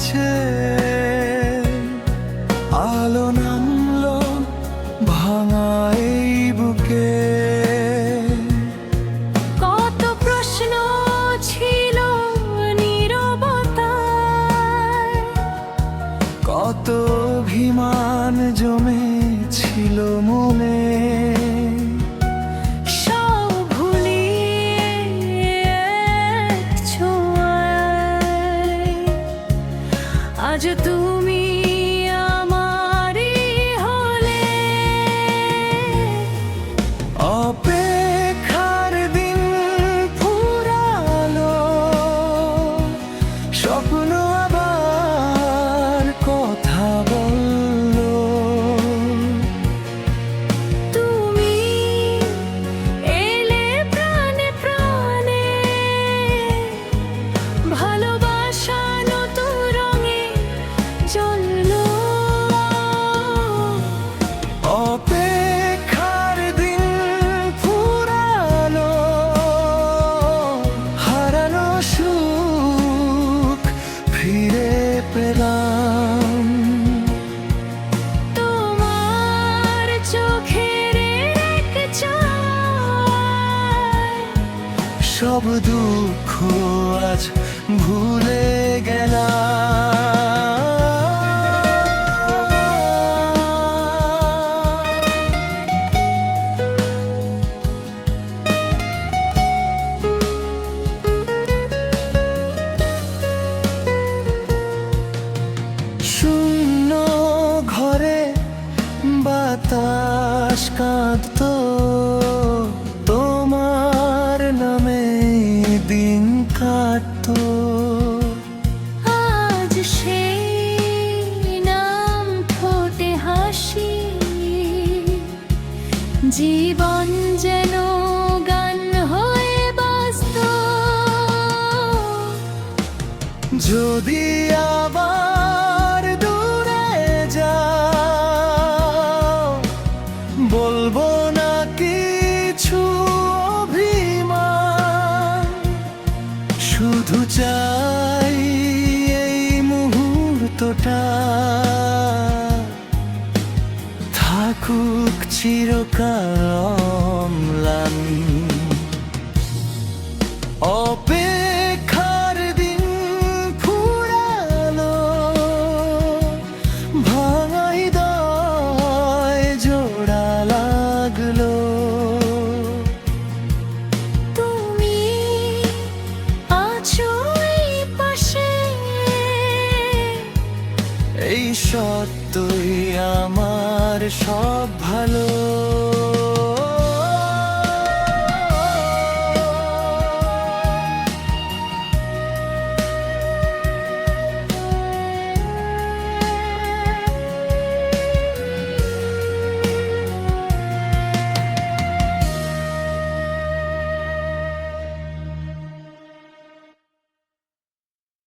কাছে আলো নামলো ভাঙা এই বুকে। কত প্রশ্ন ছিল নীরবতায়। কত অভিমান জমে ছিল মনে। আজ তুমি সব দুঃখ আজ ভুলে গেলাম। শূন্য ঘরে বাতাস কাঁদত। জীবন যেন গান হয়ে বাস্ত যদি আবার দূরে যাও, বলব না কিছু অভিমান। শুধু চাই এই মুহূর্তটা। চিরকাল অপেক্ষার দিন ফুরালো ভাঙাই দয় জোড়া লাগল। এই সত্যই আমার সব ভালো।